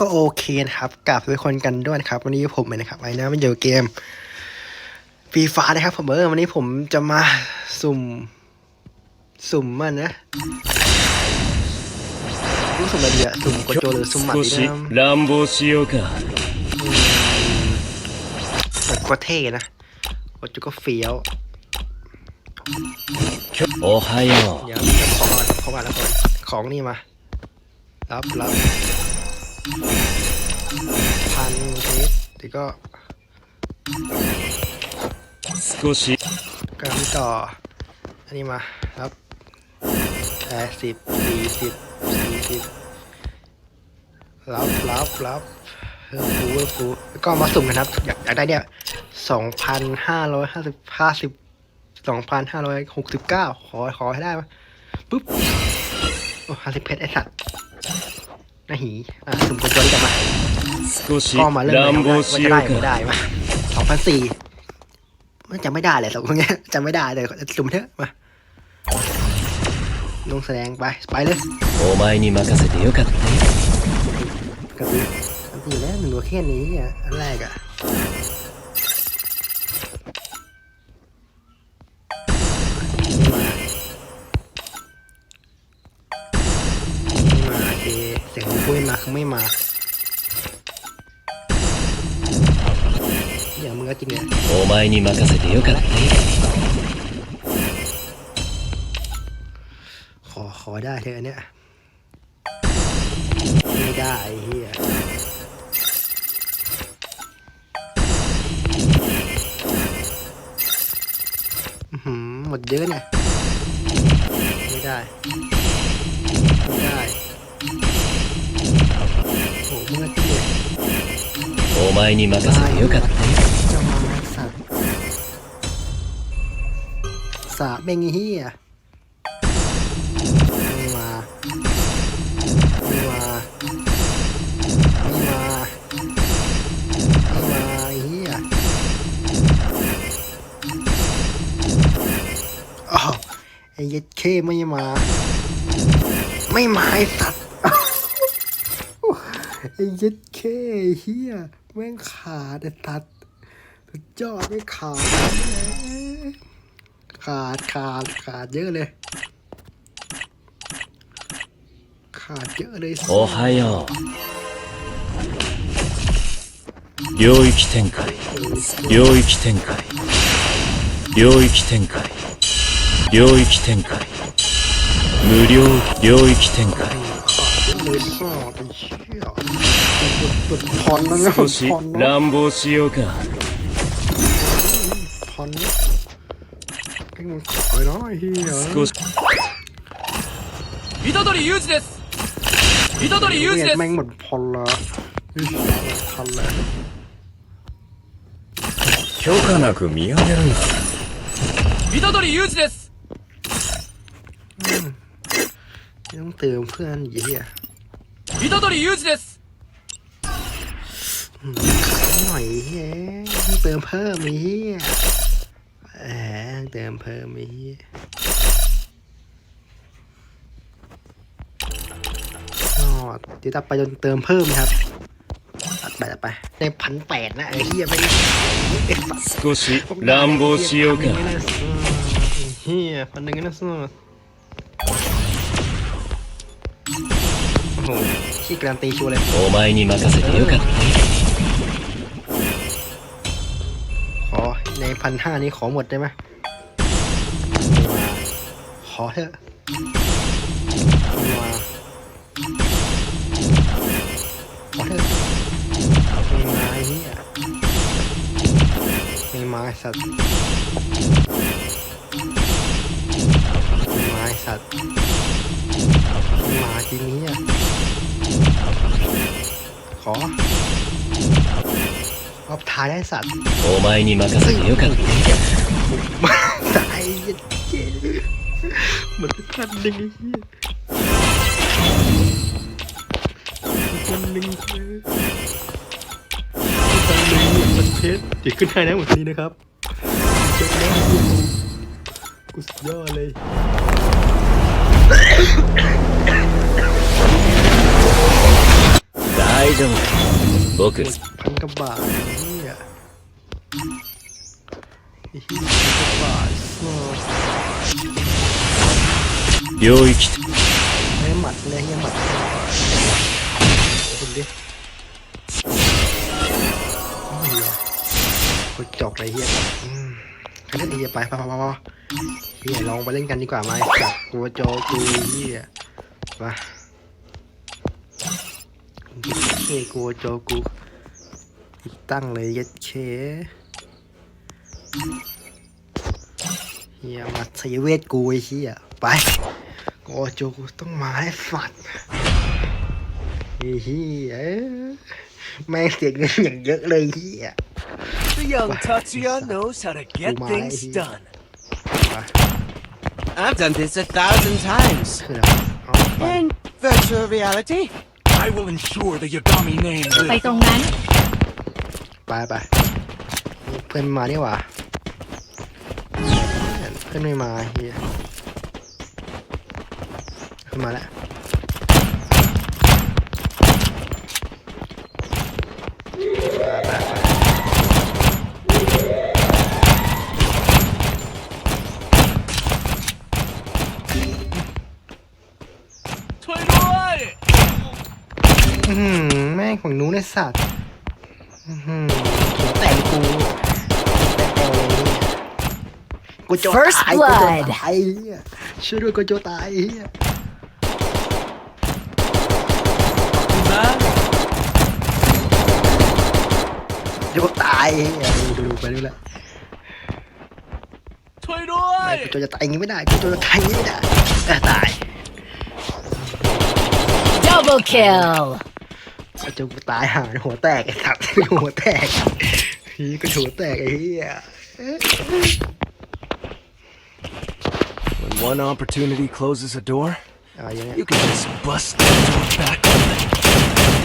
ก็โอเคนะครับกลับทุกคนกันด้วยนะครับ วันนี้ผมเองนะครับไอ้นะมันเดียวเกมฟีฟ้านะครับ ผมเออวันนี้ผมจะมาสุ่ม สุ่มมันนะรู้สุ่มอะไรดีอะสุ่มกดโจหรือสุ่มหมัดดีนะลัมกะแบบโคตรเท่นะกโจก็เฟี้ยวโอ้ยฮโอเดี๋ยวขอมาขอมาแล้วก่อนของนี่มารับรับ พันเทสแล้วก็少しการต่อ อันนี้มาครับแปดสิบสี่สิบสี่สิบรับรับรับเพิ่ฟูเพิ่ฟูแล้วก็มาสุ่มกันครับ อยากอยากได้เนี่ยสองพันห้าร้อยห้าสิบห้าสิบสองพันห้าร้อยหกสิบเก้าขอขอให้ได้ปุ๊บ โอ้ห้าสิบเพชรไอสัตว์ น่าหีอ่ะสุ่มกดตัวนี้กลับมา 少し ก็มาเริ่มเลย 乱 ครับ 暴 ว่า し จะ よ ได้ う ไม่ か ได้มาสองพันสี่มันจำไม่ได้เลยสองคนเนี้ยจำไม่ได้เลยสุ่มเถอะมาลงแสดงไป ไปเลย お前に任せてよかった กระตืออันตีแล้วหนึ่งตัวแค่นี้อ่ะอันแรกอ่ะ เขไม่มาอย่ามึงก็จริงเนี่ยโอ้ไม่นี่มาซะเสร็จเดียวกันขอขได้เธออัเนี้ยไม่ได้เฮียหมดเยอะเนี่ยไม่ได้ ไม่ได้ お前に任せてよかった จะมาสัตว์สาบเมงไอ้เฮียไม่มา ไม่มา ไม่มา ไม่มาไอ้เฮียอ้าวไอ้เย็ดเคไม่มา ไม่มาไอ้สัตว์ ์ ไอ้เย็ดเคไอ้เฮียแม่งขาดไอ้สัตว์สุดยอดไม่ขาด ขาดขาดขาดเยอะเลย ขาดเยอะเลย おはよう領域展開領域展開領域展開領域展開無料領域展開 ขาดเยอะเลยสอดไอ้เชี่ยหลุดผ่อนแล้วนะ 少し ผ่อนแล้ว 乱暴しようか ผ่อนแล้วไอ้มึงขอยเนาะไอ้เหี้ย 少し虎杖裕二です虎杖裕二です แม่งหมดผ่อนละไอ้เหี้ยทันแล้ว 許可なく見上げるな虎杖裕二です ต้องเติมเพื่อนไอ้เหี้ย 虎杖裕二です หน่อยเฮ้ยต้องเติมเพิ่มไอ้เหี้ยแหมเติมเพิ่มไอ้เหี้ยอ๋อเดี๋ยวตัดไปจนเติมเพิ่มนะครับตัดไปตัดไปในพันแปดนะไอ้เหี้ยไม่เอ๊ะ 少し乱暴しようか เฮียพันหนึ่งนะสุ หขี้กรันตีชูเลยโอ้ไม่นี่มาสักเดียวกันขอในพันห้านี้ขอหมดได้ไหมขอเถอะไมามาสัตว์ไม่าสัตว์มาที่นี้อะ อรอบท้ายได้สัตว์ お前に任せてよかった ตายเหี้ยเจ๊เหมือนพันหนึ่งไอ้เหี้ยพันหนึ่งเลยพันหนึ่งมันเพชรเดี๋ยวขึ้นให้นะหมดนี้นะครับเจ๊นะกูสุดยอดเลย だ 大丈夫だ僕 พันกว่าบาทเฮียไอ้เฮียพันกว่าบาทโอ้ 領域 เฮ้ยหมัดเลยเฮียหมัดดูดิโอ้ยกูจบเลยเฮียอืมไปเล่นดีไปไปไปไปไปเฮียลองไปเล่นกันดีกว่าไหมจับกูโจกูเฮียมา เคกูโจกูติดตั้งเลยยัดเคเฮียมาใส่เวทกูไอ้เฮียไปโกโจกูต้องมาให้ฝัดไอ้เฮียแม่งเสียเงินอย่างเยอะเลยเฮีย The young Tatsuya knows how to get Oh my. things done. ไป I've done this a thousand times. คืออะไรเอาไป In virtual reality, I will ensure the Yagami name ไปตรงนั้น ไปไปนี่เพื่อนมานี่หว่าเพื่อนไม่มาเฮียขึ้นมาแล้วไปไปไป ช่วยด้วย อื้อหือแม่ง ของหนู้นไอสัตว์อื้อหือหัวแตกกูกูโจ First ตายกูโจ blood ตายเฮียช่วยด้วยกูโจตายเฮียนะโจตายเฮียดูดูดูไปดูแลวช่วยด้วยไม่กูโจจะตายอย่างงี้ไม่ได้กูโจจะตายอย่างงี้ไม่ได้เออตาย double kill กูโจกูตายหาหัวแตกไอ้สัตว์หัวแตกพี่ก็หัวแตกไอ้เฮีย when one opportunity closes a door, อะไรอย่างเงี้ย you can just bust the door back open.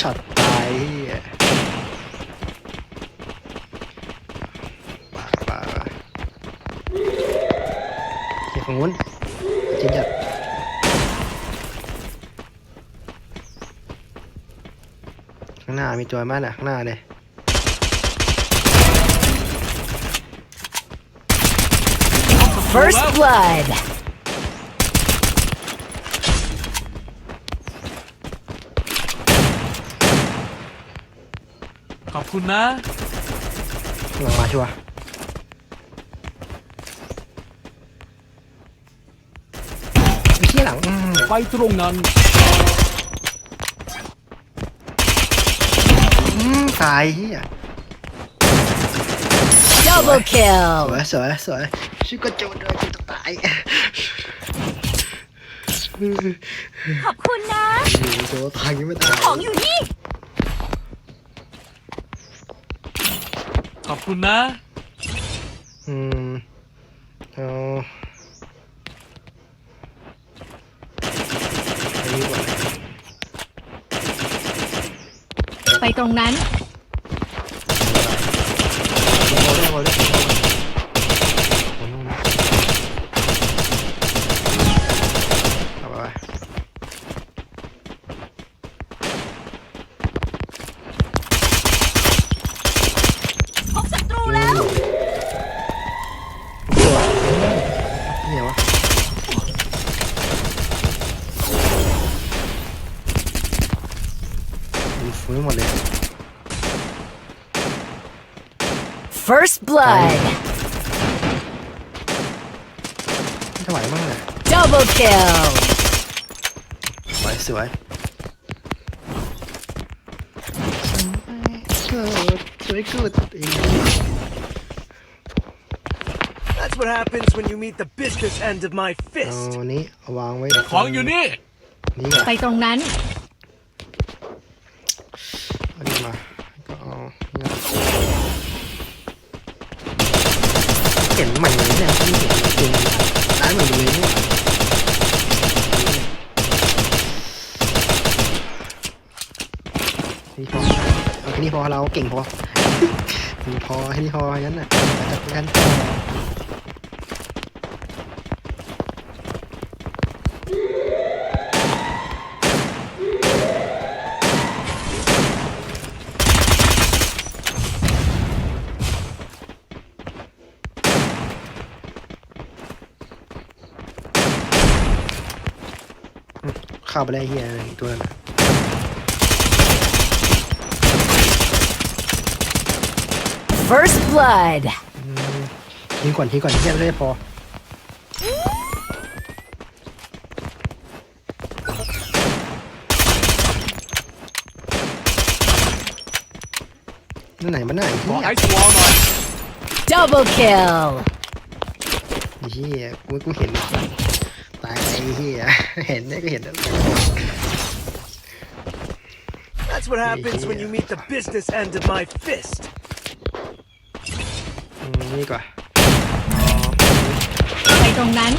ช็อตตายเฮียป่าป่าเก็บของนู้นจริงจัดข้างหน้ามีจอยมากนะข้างหน้าเลย first blood คุณนะ ลงมาชัวร์ไอ้เหี้ยหลังอืมไปตรงนั้น อืมตายเฮีย double ส kill วยสวยสวยชิคก็โจเดินกูจะตายขอบคุณนะ โจตายยังไม่ตายของอยู่นี่ ขอบคุณนะ อืมเอาอันนี้ก่อนไปตรงนั้น เอาได้เอาได้เอา ฟื้นหมดเลย first blood ไม่ถวายมากเลย double kill สวยสวยสวยกุด That's what happens when you meet the business end of my เอา fist. นี้เอาวางไว้ ของอยู่นี่ นี่ก่อน ไปตรงนั้น พอเอาแค่นี่พอเราเก่งพอพอให้นี่พองั้นน่ะจัดกันเข้าไปได้เฮียตัวนั้นน่ะ First blood. ทิ้งก่อนทิ้งก่อนเฮียไม่ได้พอ นั่นไหนมันไหนขอเฮียไอซ์วอลหน่อย Double kill. ไอ้เฮียกูกูเห็นตายไอ้เฮียเห็นเนี่ยก็เห็นแล้ว That's what happens when you meet the business end of my fist. อืมนี่ดีกว่าไปตรงนั้น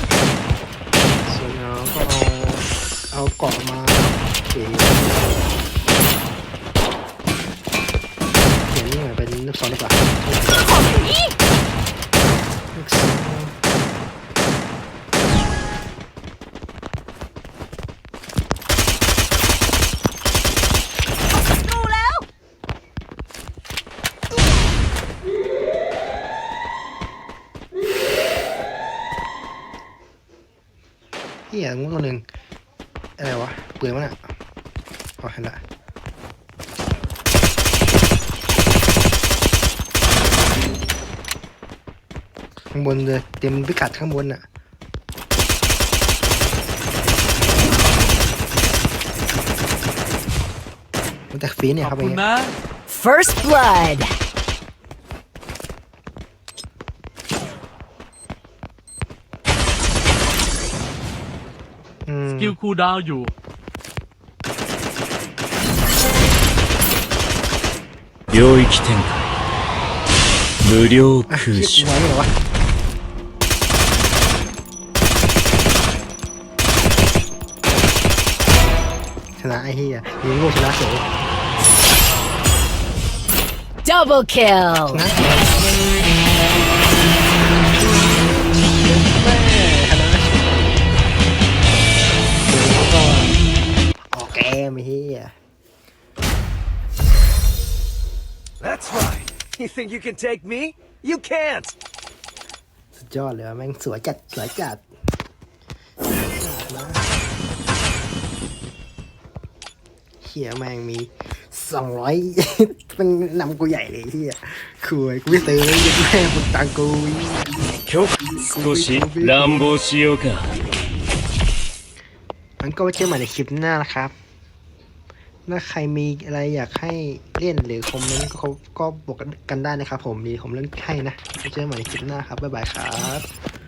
ส่วนน้องก็เอาเอาเกาะมาเขียนเขียนนี่หน่อยเป็นลูกศรดีกว่าลูกศร ดูแล้ว เฮียงูตัวหนึ่งอะไรวะเปลือยมั้งอะอ๋อเห็นละข้างบนเลยเต็มพิกัดข้างบนอะมันแต่ฟีเนี่ยขอบเข้าไปคุณไง First blood. อืม ส กิลคูลดาวน์อยู่ 領域展開無料 อ่ะ 空 คิด 襲 ไว้เหรอวะชนะไอ้เหี้ยยิงโง่ชนะเฉย Double kill. ชนะ That's right. You think you can take me? You can't. สุดยอดเลยว่ะแม่งสวยจัดสวยจัดเฮียแม่งมีสองร้อย เป็นนำกูใหญ่เลยเฮียคุยกูไม่ซื้อเลยแม่งมึงตังกู 少し乱暴しようか มันก็ไว้เจอใหม่ในคลิปหน้านะครับ ถ้าใครมีอะไรอยากให้เล่นหรือคอมเมนต์ก็ก็บอกกันได้นะครับผมดีผมเล่นให้นะเจอกันใหม่คลิปหน้าครับบ๊ายบายครับ